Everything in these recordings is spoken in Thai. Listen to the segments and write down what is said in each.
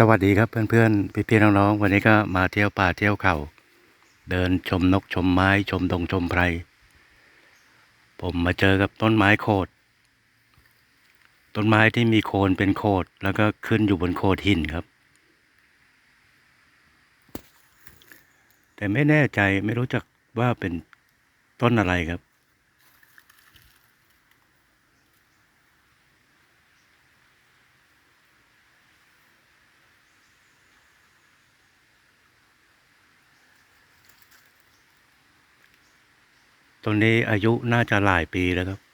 สวัสดีครับเพื่อนๆ พี่ๆน้องๆ วันนี้ก็มาเที่ยวป่าเที่ยวเขาเดินชมนกชมไม้ชมดงชมไพร ผมมาเจอกับต้นไม้โคดต้นไม้ที่มีโคนเป็นโคดแล้วก็ขึ้นอยู่บนโคดหินครับ แต่ไม่แน่ใจไม่รู้จักว่าเป็นต้นอะไรครับ ต้นนี้อายุน่าจะหลายปีแล้วครับ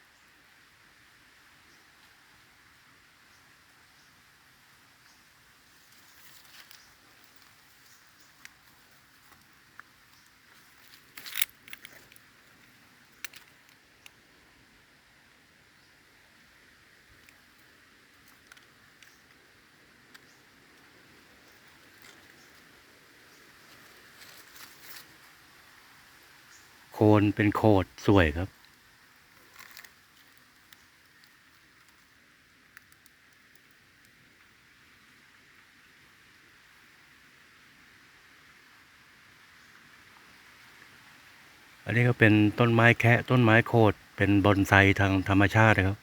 คนเป็นโคดสวยครับ อันนี้ก็เป็นต้นไม้แคะต้นไม้โคดเป็นบอนไซทางธรรมชาตินะครับ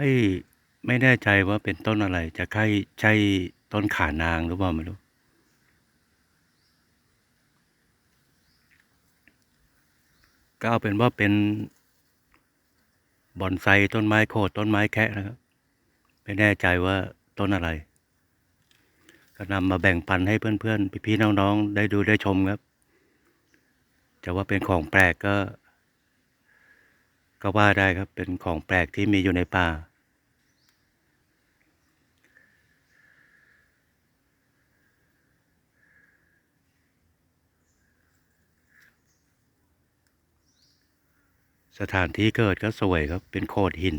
ไม่ไม่แน่ใจว่าเป็นต้นอะไร จะใช่ใช่ต้นขานางหรือเปล่าไม่รู้ ก็เอาเป็นว่าเป็นบอนไซต้นไม้โคดต้นไม้แคะนะครับ ไม่แน่ใจว่าต้นอะไร ก็นำมาแบ่งปันให้เพื่อนๆ พี่ๆน้องๆ ได้ดูได้ชมครับ จะว่าเป็นของแปลกก็ ก็ว่าได้ครับ เป็นของแปลกที่มีอยู่ในป่า สถานที่เกิดก็สวยครับ เป็นโขดหิน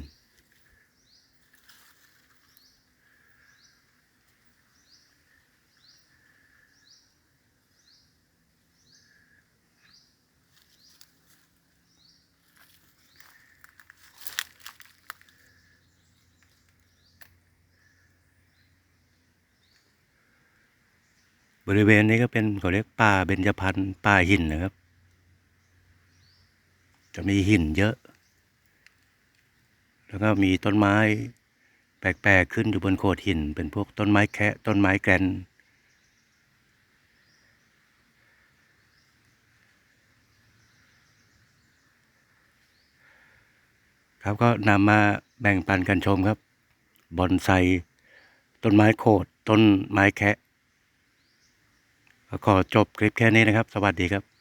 บริเวณนี้ก็เป็นเขาเรียกป่าเบญจพรรณป่าหินนะครับ จะมีหินเยอะ แล้วก็มีต้นไม้แปลกๆขึ้นอยู่บนโขดหิน เป็นพวกต้นไม้แคะต้นไม้แกรนครับก็นำมาแบ่งปันกันชมครับ บอนไซต้นไม้โขด ต้นไม้แคะขอจบคลิปแค่นี้นะครับ สวัสดีครับ